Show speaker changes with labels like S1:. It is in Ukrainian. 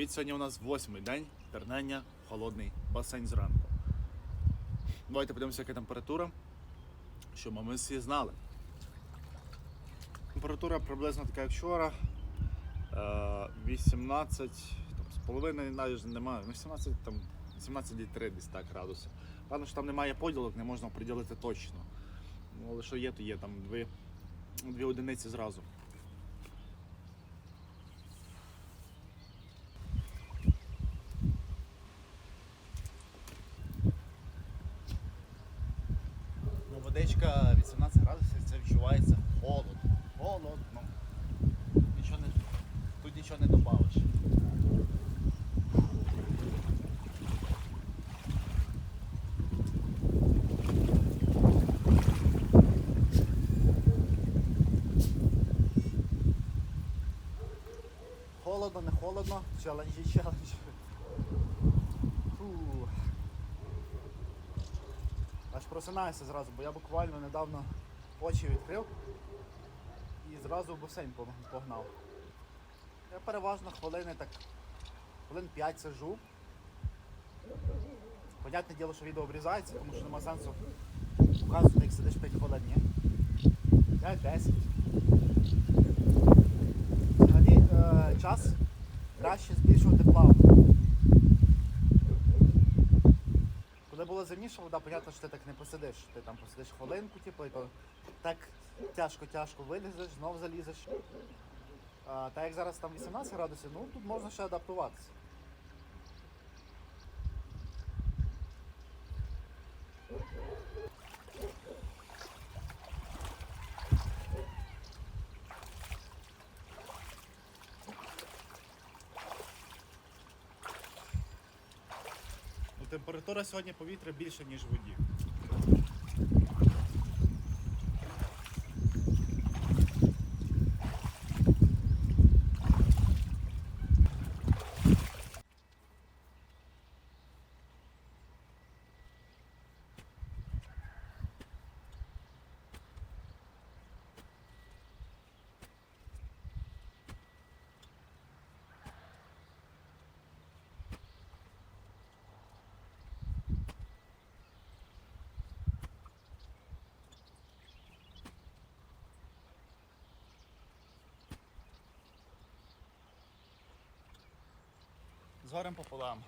S1: Привіт, сьогодні у нас восьмий день пірнання в холодний басейн зранку. Давайте подивимося, яка температура, щоб ми всі знали. Температура приблизно така, як вчора. Е, 18 там, з половиною навіть немає. ну, 18, там 17,3 десь так градуси. Певно, що там немає поділок, не можна приділити точно. Ну, але що є, то є там дві, дві одиниці зразу. Водичка 18 градусів, це відчувається холодно. Холодно. Нічого не, тут нічого не добавиш. Холодно, не холодно, челенджі, челендж. Просинаюся зразу, бо я буквально недавно очі відкрив і зразу в басейн погнав. Я переважно хвилини так, хвилин 5 сижу. Понятне діло, що відео обрізається, тому що нема сенсу показувати, як сидиш 5 хвилин, ні? 5-10. Взагалі е, час краще збільшувати плавно. Коли була зимніша вода, понятно, що ти так не посидиш. Ти там посидиш хвилинку, типу, і так тяжко-тяжко вилізеш, знов залізеш. А, та як зараз там 18 градусів, ну тут можна ще адаптуватися. Температура сьогодні повітря більше, ніж в воді. З пополам.